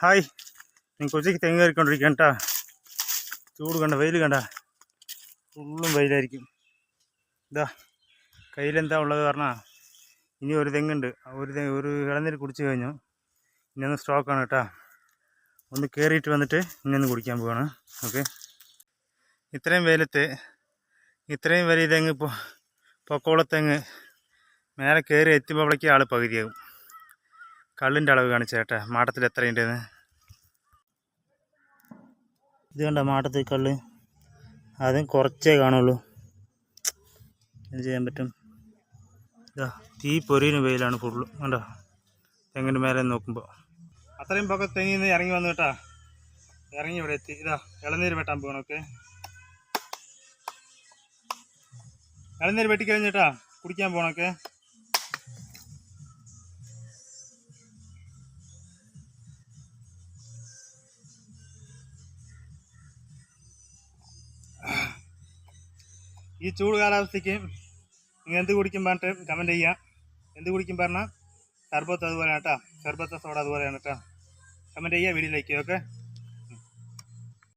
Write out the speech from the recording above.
Hi. നിങ്ങൾ കൊച്ചിക്ക് തെങ്ങ് കയറിക്കൊണ്ടിരിക്കുക കേട്ടാ. ചൂട് കണ്ട വെയിൽ കണ്ട. ഫുള്ളും വെയിലായിരിക്കും. ഇതാ കയ്യിലെന്താ ഉള്ളത് പറഞ്ഞാൽ ഇനി ഒരു തെങ്ങുണ്ട്. ഒരു തെങ്ങ് ഒരു ഇളനീര് കുടിച്ച് കഴിഞ്ഞു. ഇനി ഒന്ന് സ്റ്റോക്കാണ് കേട്ടാ. ഒന്ന് കയറിയിട്ട് വന്നിട്ട് ഇനി ഒന്ന് കുടിക്കാൻ പോവാണ്. ഓക്കെ. ഇത്രയും വെയിലത്ത് ഇത്രയും വലിയ തെങ്ങ് ഇപ്പോൾ പൊക്കോളത്തെങ്ങ് മേലെ കയറി എത്തുമ്പോഴേക്കും ആൾ പകുതിയാകും. കള്ളിന്റെ അളവ് കാണിച്ചു കേട്ടെ. മാട്ടത്തിൽ എത്രയുണ്ടെന്ന്. ഇത് കണ്ട മാട്ടത്തിൽ കള്ള്. അതും കുറച്ചേ കാണുള്ളൂ. എന്ത് ചെയ്യാൻ പറ്റും? ഇതാ തീ പൊരിയുന്ന വെയിലാണ് ഫുള്ള്. കണ്ടോ? തെങ്ങിന്റെ മേലെ നോക്കുമ്പോൾ അത്രയും പൊക്കെ തെങ്ങിൽ നിന്ന് ഇറങ്ങി വന്നു കേട്ടാ. ഇറങ്ങി ഇവിടെ എത്തി. ഇതാ ഇളനീര് വെട്ടാൻ പോകണം ഓക്കെ. ഇളനീര് വെട്ടിക്കഴിഞ്ഞിട്ടാ കുടിക്കാൻ പോകണമൊക്കെ ഈ ചൂട് കാലാവസ്ഥയ്ക്ക് നിങ്ങൾ എന്ത് കുടിക്കും പറഞ്ഞിട്ട് കമന്റ് ചെയ്യുക എന്ത് കുടിക്കും പറഞ്ഞാൽ സർബത്ത് അതുപോലെയാണ് കേട്ടോ. സർബത്ത് സോഡ അതുപോലെയാണ് കേട്ടോ. കമന്റ് ചെയ്യുക വീഡിയോ ലൈക്ക് ഓക്കെ